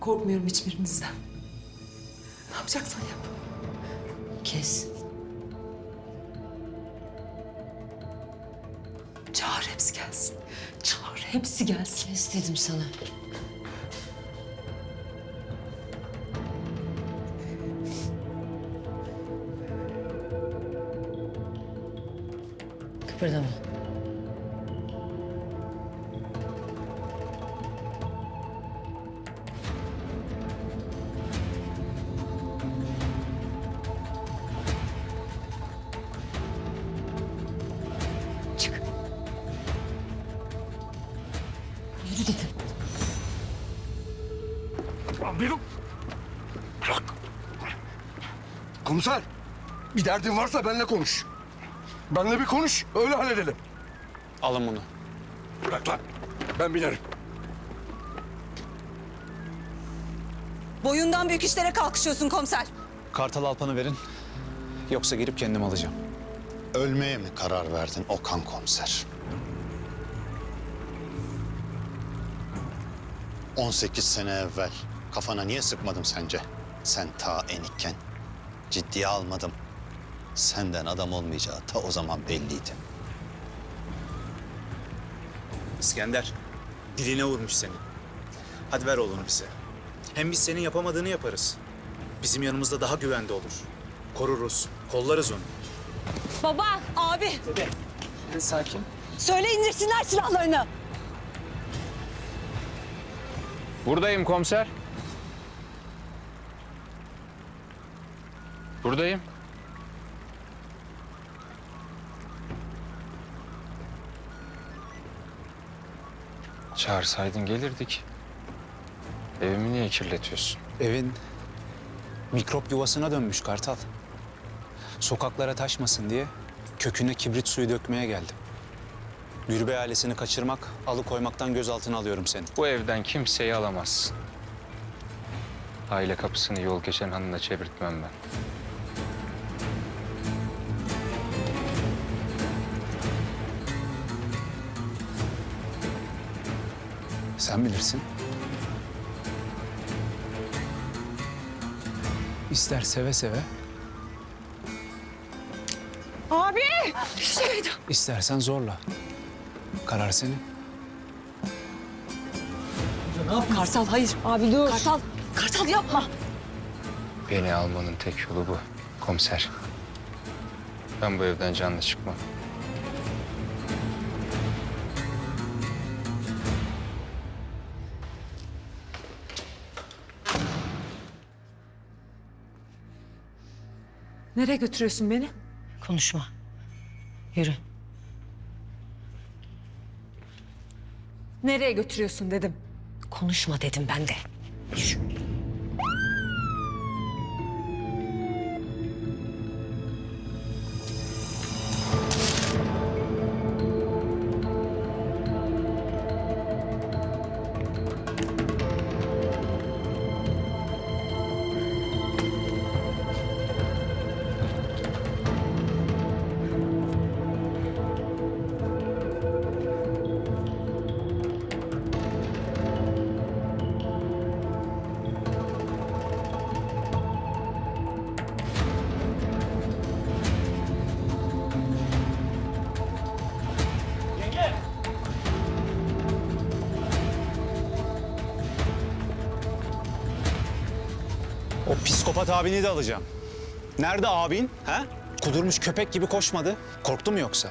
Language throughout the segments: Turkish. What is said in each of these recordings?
Korkmuyorum hiçbirinizden. Ne yapacaksan yap. Kes. Çağır hepsi gelsin. Çağır hepsi gelsin. Kes dedim sana. Kıpırdama. Komiser. Bir derdin varsa benimle konuş. Benimle bir konuş. Öyle halledelim. Alın bunu. Bırak lan. Ben binerim. Boyundan büyük işlere kalkışıyorsun komiser. Kartal Alpan'ı verin. Yoksa girip kendim alacağım. Ölmeye mi karar verdin Okan komiser? 18 sene evvel kafana niye sıkmadım sence? Sen ta enikken. Ciddiye almadım. Senden adam olmayacağı ta o zaman belliydi. İskender, diline vurmuş seni. Hadi ver oğlunu bize. Hem biz senin yapamadığını yaparız. Bizim yanımızda daha güvende olur. Koruruz, kollarız onu. Baba, abi. Sakin. Söyle indirsinler silahlarını. Buradayım komiser. Buradayım. Çağırsaydın gelirdik. Evimi niye kirletiyorsun? Evin mikrop yuvasına dönmüş Kartal. Sokaklara taşmasın diye köküne kibrit suyu dökmeye geldim. Gürbey ailesini kaçırmak, alıkoymaktan gözaltına alıyorum seni. Bu evden kimseyi alamazsın. Aile kapısını yol geçen hanına çevirtmem ben. Sen bilirsin. İster seve seve, Abi. istersen zorla. Karar senin. Kartal hayır. Abi dur. Kartal. Kartal yapma. Beni almanın tek yolu bu komiser. Ben bu evden canlı çıkmam. Nereye götürüyorsun beni? Konuşma. Yürü. Nereye götürüyorsun dedim. Konuşma dedim ben de. Yürü. Psikopat abini de alacağım. Nerede abin? Ha? Kudurmuş köpek gibi koşmadı. Korktu mu yoksa?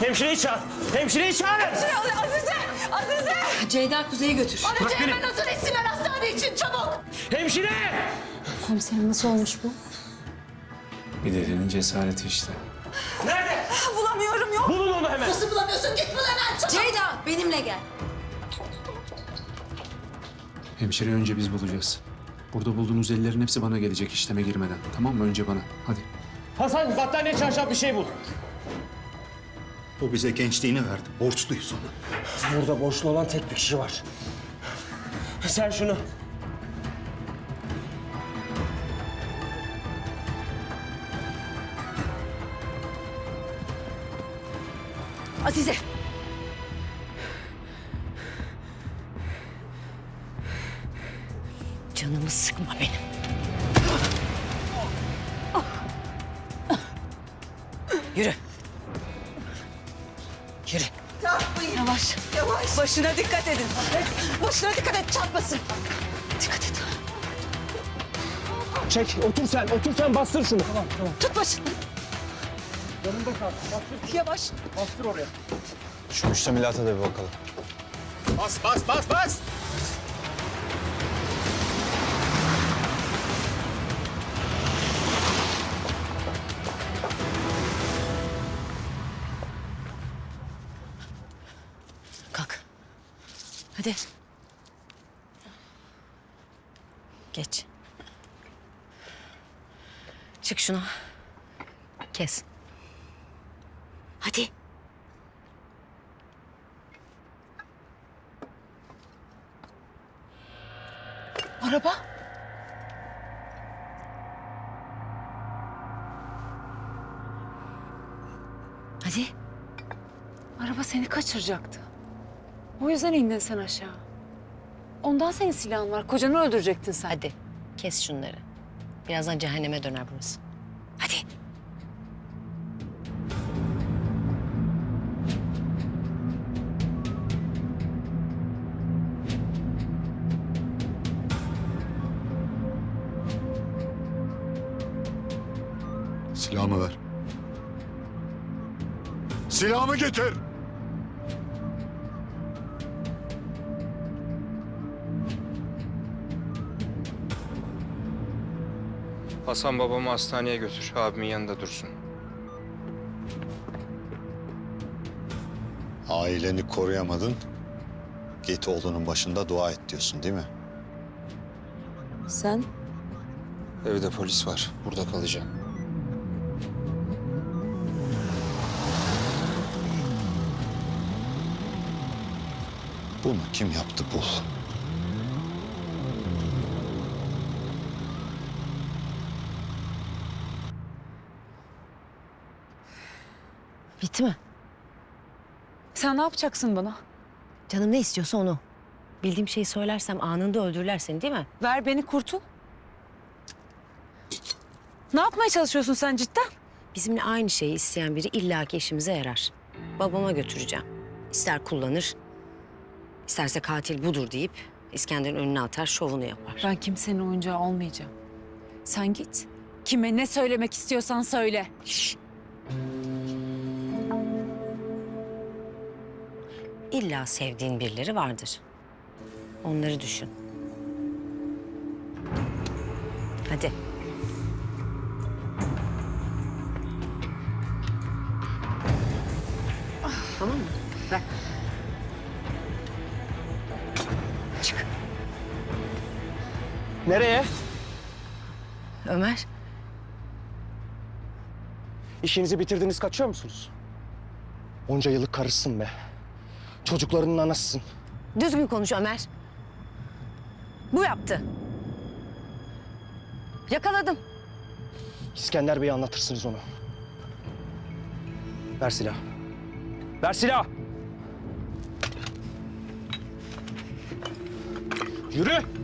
Hemşireyi çağır. Hemşireyi çağırın. Azize. Azize. Ceyda Kuzey'i götür. Bana Ceylan hazır etsinler hastane için çabuk. Hemşire! Komiserim nasıl olmuş bu? Bir delinin cesareti işte. Nerede? Bulamıyorum yok. Bulun onu hemen. Nasıl bulamıyorsun? Git bul hemen çabuk. Ceyda benimle gel. Hemşireyi önce biz bulacağız. Burada bulduğunuz ellerin hepsi bana gelecek işleme girmeden. Tamam mı? Önce bana. Hadi. Hasan battaniye çarşaf bir şey bul. O bize gençliğini verdi. Borçluyuz ona. Burada borçlu olan tek bir kişi var. Sen şunu. Azize. Canımı sıkma benim. Yürü. Yürü. Yavaş. Yavaş. Başına dikkat edin. Başına dikkat et çarpmasın. Dikkat et. Çek, otur sen, otur sen bastır şunu. Tamam, tamam. Tut başını. Yanımda kal, bastır, Yavaş. bastır oraya. Şu müştemilata da bir bakalım. Bas bas bas bas! Hadi. Geç. Çık şunu. Kes. Hadi. Araba. Hadi. Araba seni kaçıracaktı. O yüzden indin sen aşağı. Ondan senin silahın var. Kocanı öldürecektin sen. Hadi. Kes şunları. Birazdan cehenneme döner burası. Hadi. Silahımı ver. Silahımı getir. Hasan babamı hastaneye götür. Abimin yanında dursun. Aileni koruyamadın. Git oğlunun başında dua et diyorsun değil mi? Sen? Evde polis var. Burada kalacağım. Bunu kim yaptı bul. Bitti mi? Sen ne yapacaksın bana? Canım ne istiyorsa onu. Bildiğim şeyi söylersem anında öldürürler seni değil mi? Ver beni kurtul. Ne yapmaya çalışıyorsun sen cidden? Bizimle aynı şeyi isteyen biri illaki işimize yarar. Babama götüreceğim. İster kullanır, isterse katil budur deyip İskender'in önüne atar, şovunu yapar. Ben kimsenin oyuncağı olmayacağım. Sen git. Kime ne söylemek istiyorsan söyle. İlla sevdiğin birileri vardır. Onları düşün. Hadi. Tamam mı? Ver. Çık. Nereye? Ömer, İşinizi bitirdiniz, kaçıyor musunuz? Onca yıllık karısın be. Çocuklarının anasısın. düzgün konuş Ömer. Bu yaptı. Yakaladım. İskender Bey'e anlatırsınız onu. Ver silah. Ver silah! Yürü!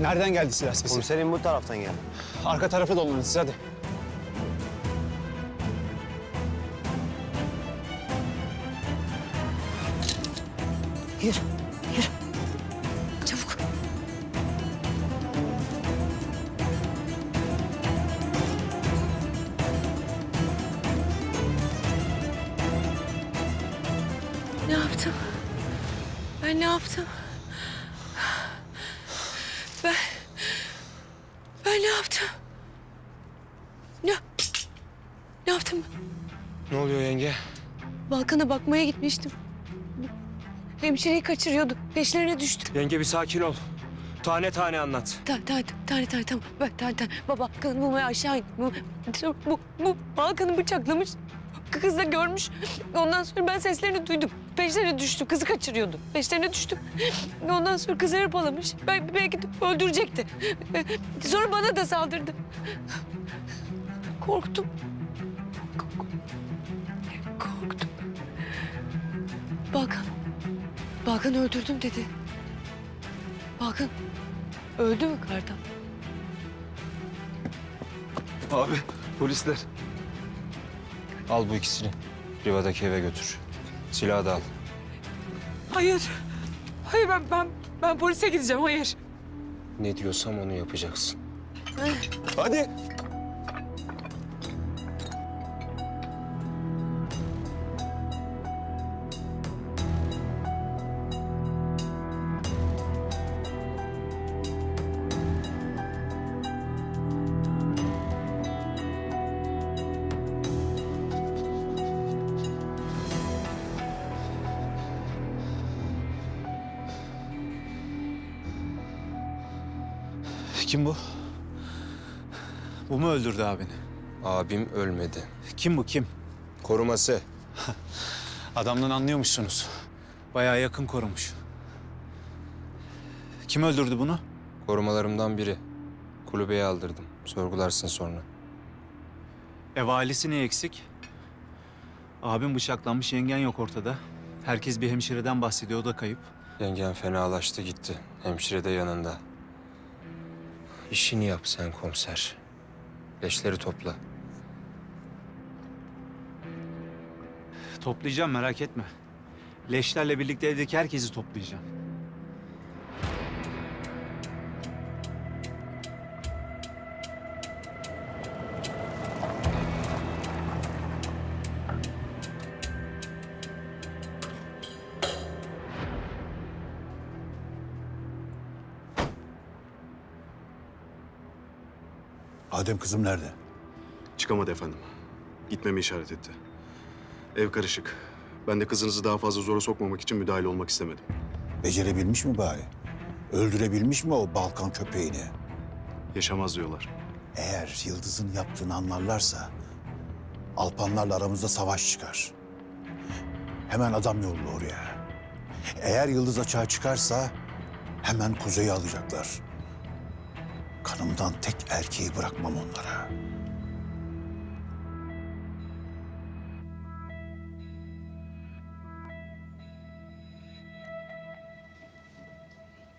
Nereden geldi silah sesi? Komiserim bu taraftan geldi. Arka tarafı dolanın siz hadi. Yürü. Hemşireyi kaçırıyordu. Peşlerine düştüm. Yenge bir sakin ol. Tane tane anlat. Tane tane tane tane tamam. Bak tane tane. Baba kanı bulmaya aşağı in. Bu, bu, bu Balkan'ı bıçaklamış. Kız da görmüş. Ondan sonra ben seslerini duydum. Peşlerine düştüm. Kızı kaçırıyordu. Peşlerine düştüm. Ondan sonra kızı hırpalamış. Ben, belki de öldürecekti. Sonra bana da saldırdı. Korktum. Korktum. Balkan. Balkan öldürdüm dedi. Balkan öldü mü Kartal? Abi polisler. Al bu ikisini. Riva'daki eve götür. Silahı da al. Hayır. Hayır ben ben ben polise gideceğim. Hayır. Ne diyorsam onu yapacaksın. Hadi. Öldürdü abini? Abim ölmedi. Kim bu kim? Koruması. Adamdan anlıyormuşsunuz. Bayağı yakın korumuş. Kim öldürdü bunu? Korumalarımdan biri. Kulübeye aldırdım. Sorgularsın sonra. Ev ailesi ne eksik? Abim bıçaklanmış, yengen yok ortada. Herkes bir hemşireden bahsediyor, o da kayıp. Yengen fenalaştı gitti. Hemşire de yanında. İşini yap sen komiser. Leşleri topla. Toplayacağım merak etme. Leşlerle birlikte evdeki herkesi toplayacağım. Adem kızım nerede? Çıkamadı efendim. Gitmemi işaret etti. Ev karışık. Ben de kızınızı daha fazla zora sokmamak için müdahale olmak istemedim. Becerebilmiş mi bari? Öldürebilmiş mi o Balkan köpeğini? Yaşamaz diyorlar. Eğer Yıldız'ın yaptığını anlarlarsa Alpanlarla aramızda savaş çıkar. Hemen adam yolla oraya. Eğer Yıldız açığa çıkarsa hemen kuzeyi alacaklar. Kanımdan tek erkeği bırakmam onlara.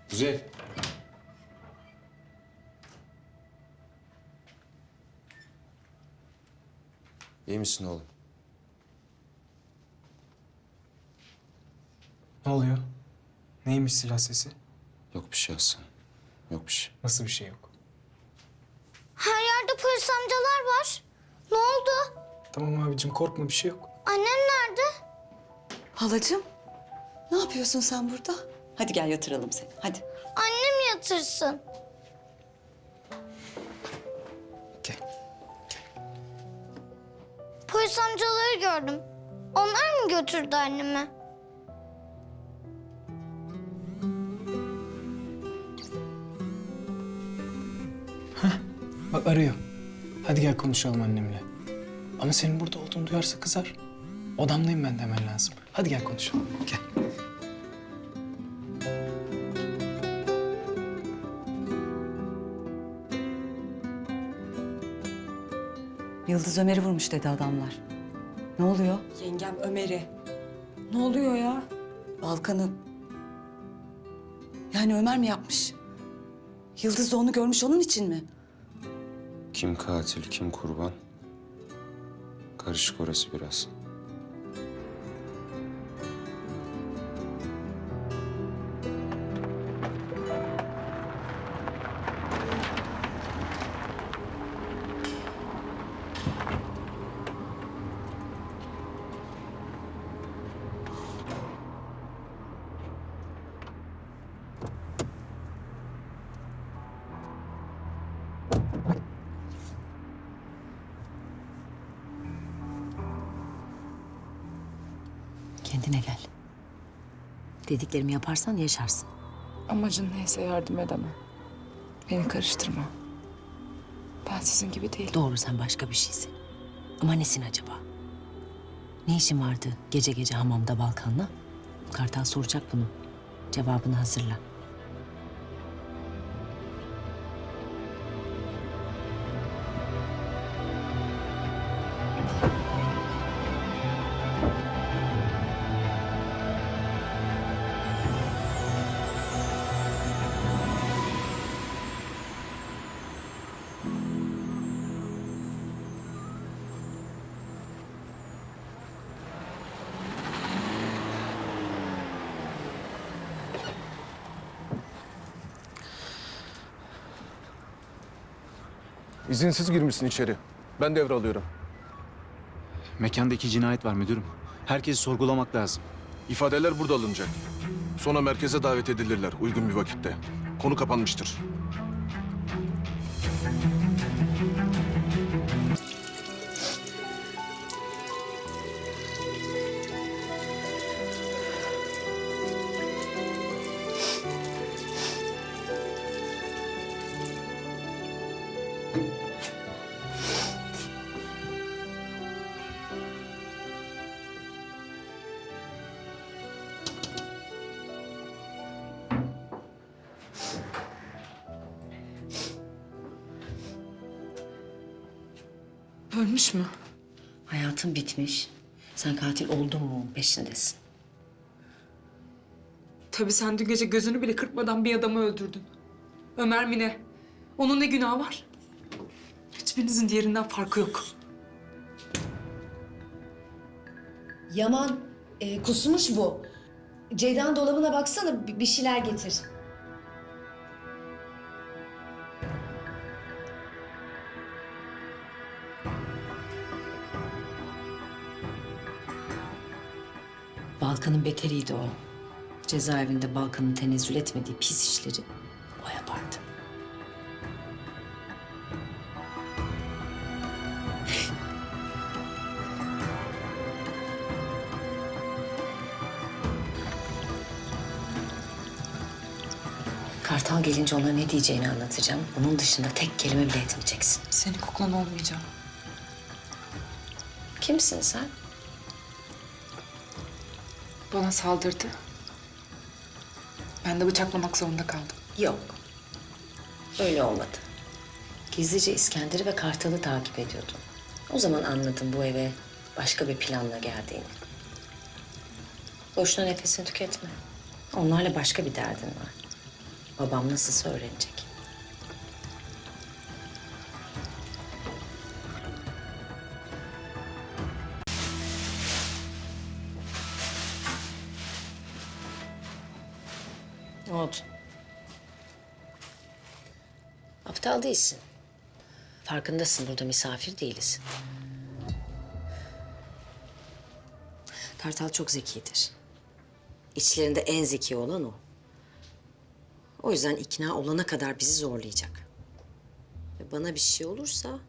Kuzey. İyi misin oğlum? Ne oluyor? Neymiş silah sesi? Yok bir şey Hasan. Yok bir şey. Nasıl bir şey yok? Her yerde polis amcalar var. Ne oldu? Tamam abicim korkma bir şey yok. Annem nerede? Halacığım ne yapıyorsun sen burada? Hadi gel yatıralım seni hadi. Annem yatırsın. Gel. Polis amcaları gördüm. Onlar mı götürdü annemi? Bak arıyor. Hadi gel konuşalım annemle. Ama senin burada olduğunu duyarsa kızar. Odamdayım ben demen lazım. Hadi gel konuşalım. Gel. Yıldız Ömer'i vurmuş dedi adamlar. Ne oluyor? Yengem Ömer'i. Ne oluyor ya? Balkan'ı. Yani Ömer mi yapmış? Yıldız da onu görmüş onun için mi? Kim katil, kim kurban? Karışık orası biraz. Dediklerimi yaparsan yaşarsın. Amacın neyse yardım edemem. Beni karıştırma. Ben sizin gibi değilim. Doğru sen başka bir şeysin. Ama nesin acaba? Ne işin vardı gece gece hamamda Balkan'la? Kartal soracak bunu. Cevabını hazırla. İzinsiz girmişsin içeri. Ben devralıyorum. Mekanda iki cinayet var müdürüm. Herkesi sorgulamak lazım. İfadeler burada alınacak. Sonra merkeze davet edilirler uygun bir vakitte. Konu kapanmıştır. Ölmüş mü? Hayatın bitmiş. Sen katil oldun mu peşindesin. Tabii sen dün gece gözünü bile kırpmadan bir adamı öldürdün. Ömer mi ne? Onun ne günahı var? Hiçbirinizin diğerinden farkı yok. Yaman e, kusmuş bu. Ceyda'nın dolabına baksana bir şeyler getir. Balkan'ın beteriydi o. Cezaevinde Balkan'ın tenezzül etmediği pis işleri o yapardı. Kartal gelince ona ne diyeceğini anlatacağım. Bunun dışında tek kelime bile etmeyeceksin. Senin kuklan olmayacağım. Kimsin sen? Bana saldırdı. Ben de bıçaklamak zorunda kaldım. Yok. Öyle olmadı. Gizlice İskender'i ve Kartal'ı takip ediyordun. O zaman anladım bu eve başka bir planla geldiğini. Boşuna nefesini tüketme. Onlarla başka bir derdin var. Babam nasılsa öğrenecek. Oldu? Aptal değilsin. Farkındasın burada misafir değiliz. Kartal çok zekidir. İçlerinde en zeki olan o. O yüzden ikna olana kadar bizi zorlayacak. Ve bana bir şey olursa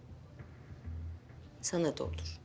sana da olur.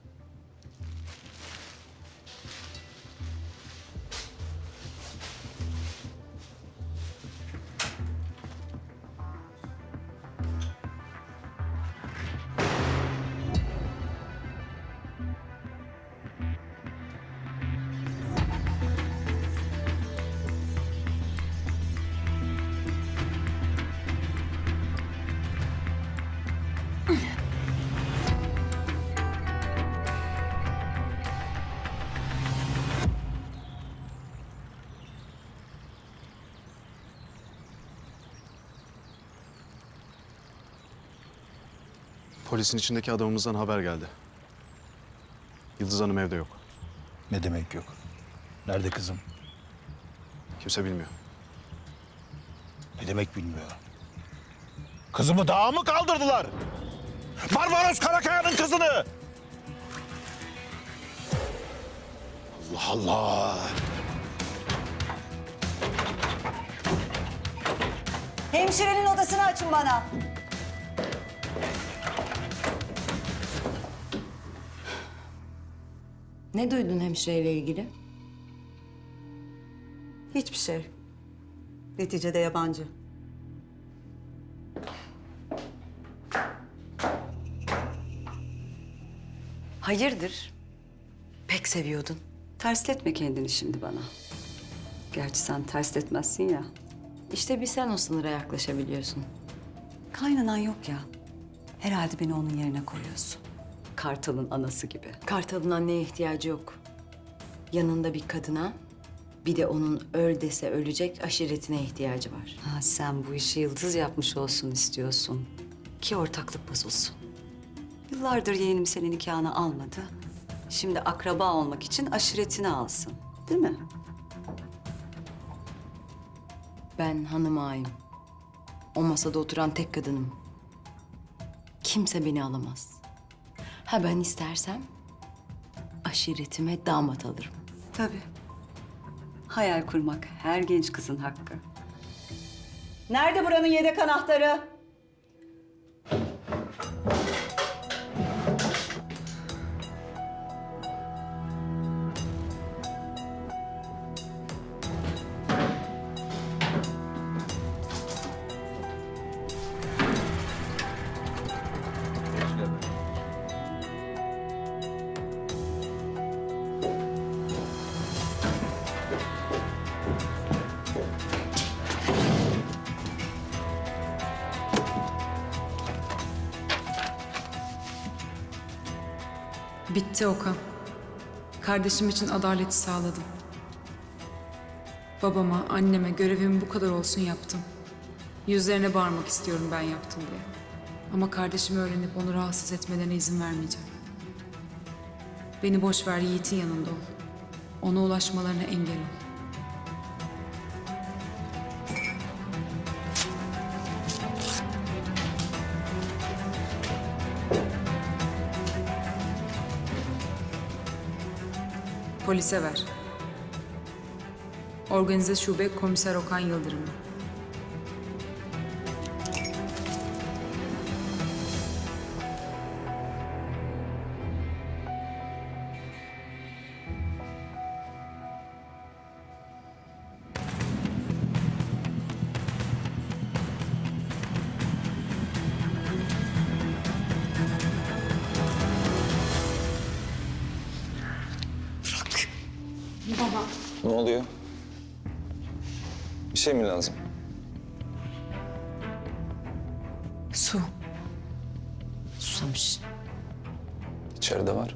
Polisin içindeki adamımızdan haber geldi. Yıldız Hanım evde yok. Ne demek yok? Nerede kızım? Kimse bilmiyor. Ne demek bilmiyor. Kızımı dağa mı kaldırdılar? Barbaros Karakaya'nın kızını! Allah Allah! Hemşirenin odasını açın bana. Ne duydun hemşireyle ilgili? Hiçbir şey. Neticede yabancı. Hayırdır? Pek seviyordun. Tersletme kendini şimdi bana. Gerçi sen tersletmezsin ya. İşte bir sen o sınıra yaklaşabiliyorsun. Kaynanan yok ya. Herhalde beni onun yerine koyuyorsun. Kartal'ın anası gibi. Kartal'ın anneye ihtiyacı yok. Yanında bir kadına, bir de onun öl dese ölecek aşiretine ihtiyacı var. Ha, sen bu işi yıldız yapmış olsun istiyorsun. Ki ortaklık bozulsun. Yıllardır yeğenim senin nikahını almadı. Şimdi akraba olmak için aşiretini alsın. Değil mi? Ben hanım ağayım. O masada oturan tek kadınım. Kimse beni alamaz. Ha ben istersem aşiretime damat alırım. Tabii. Hayal kurmak her genç kızın hakkı. Nerede buranın yedek anahtarı? Bitti Okan. Kardeşim için adaleti sağladım. Babama, anneme görevim bu kadar olsun yaptım. Yüzlerine bağırmak istiyorum ben yaptım diye. Ama kardeşimi öğrenip onu rahatsız etmelerine izin vermeyeceğim. Beni boş ver Yiğit'in yanında ol. Ona ulaşmalarına engel ol. Polise ver. Organize Şube Komiser Okan Yıldırım'ı. Şey mi lazım? Su. Susamış. İçeride var.